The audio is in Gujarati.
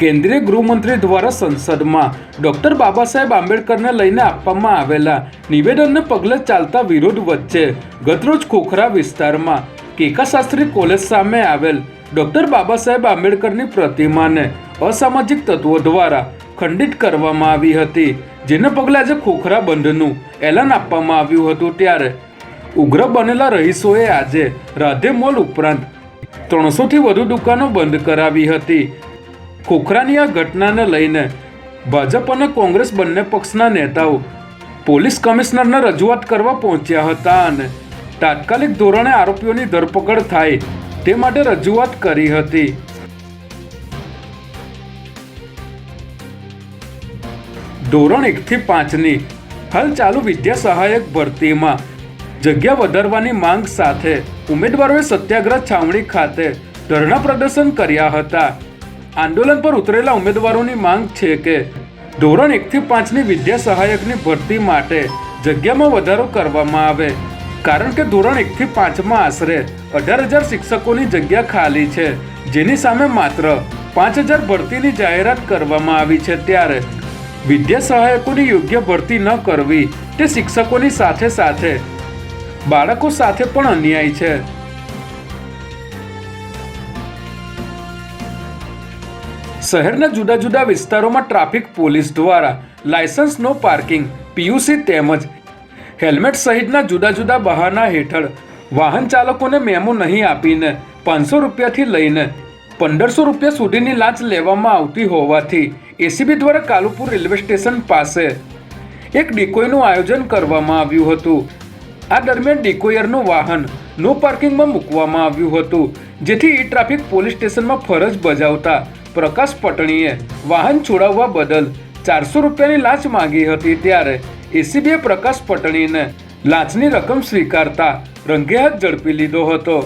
કેન્દ્રીય ગૃહમંત્રી દ્વારા સંસદમાં ડોક્ટર બાબા સાહેબ આંબેડકરને લઈને આપવામાં આવેલા નિવેદનને પગલે ચાલતા વિરોધ વચ્ચે ગતરોજ ખોખરા વિસ્તારમાં કેકા શાસ્ત્રી કોલેજ સામે આવેલ ડોક્ટર બાબા સાહેબ આંબેડકરની પ્રતિમાને અસામાજિક તત્વો દ્વારા ખંડિત કરવામાં આવી હતી, જેને પગલે આજે ખોખરા બંધનું એલાન આપવામાં આવ્યું હતું ત્યારે ઉગ્ર બનેલા રહીશોએ આજે રાધે મોલ ઉપરાંત ત્રણસોથી વધુ દુકાનો બંધ કરાવી હતી. ખોખરાની આ ઘટનાને લઈને ભાજપ અને કોંગ્રેસ બંને પક્ષના નેતાઓ પોલીસ કમિશનરને રજૂઆત કરવા પહોંચ્યા હતા અને તાત્કાલિક ધોરણે આરોપીઓની ધરપકડ થાય તે માટે રજૂઆત કરી હતી. ધોરણ એકથી પાંચની હાલ ચાલુ વિદ્યા સહાયક ભરતીમાં જગ્યા વધારવાની માંગ સાથે ઉમેદવારોએ સત્યાગ્રહ છાવણી ખાતે ધરણા પ્રદર્શન કર્યા હતા. આંદોલન પર ઉતરેલા ઉમેદવારોની માંગ છે કે ધોરણ એકથી પાંચની વિદ્યા સહાયકની ભરતી માટે જગ્યામાં વધારો કરવામાં આવે. કારણ કે ધોરણ એકથી પાંચમાં આશરે અઢાર હજાર શિક્ષકોની જગ્યા ખાલી છે, જેની સામે માત્ર પાંચ હજાર ભરતીની જાહેરાત કરવામાં આવી છે ત્યારે વિદ્યા સહાયકોની યોગ્ય ભરતી ન કરવી તે શિક્ષકોની સાથે સાથે બાળકો સાથે પણ અન્યાય છે. શહેરના જુદા જુદા વિસ્તારોમાં ટ્રાફિક પોલીસ દ્વારા લાયસન્સ નો પાર્કિંગ, પીયુસી તેમજ હેલ્મેટ સહિતના જુદા જુદા બહાના હેઠળ વાહન ચાલકોને મેમો નહીં આપીને પાંચસો રૂપિયાથી લઈને પંદરસો રૂપિયા સુધીની લાંચ લેવામાં આવતી હોવાથી એસીબી દ્વારા કાલુપુર રેલવે સ્ટેશન પાસે એક ડિકોયનું આયોજન કરવામાં આવ્યું હતું. આ દરમિયાન ડિકોયરનું વાહન નો પાર્કિંગમાં મૂકવામાં આવ્યું હતું, જેથી ઈ ટ્રાફિક પોલીસ સ્ટેશનમાં ફરજ બજાવતા પ્રકાશ પટણીએ વાહન છોડાવવા બદલ ચારસો રૂપિયાની લાંચ માંગી હતી ત્યારે એસીબીએ પ્રકાશ પટણીને લાંચની રકમ સ્વીકારતા રંગે હાથ ઝડપી લીધો હતો.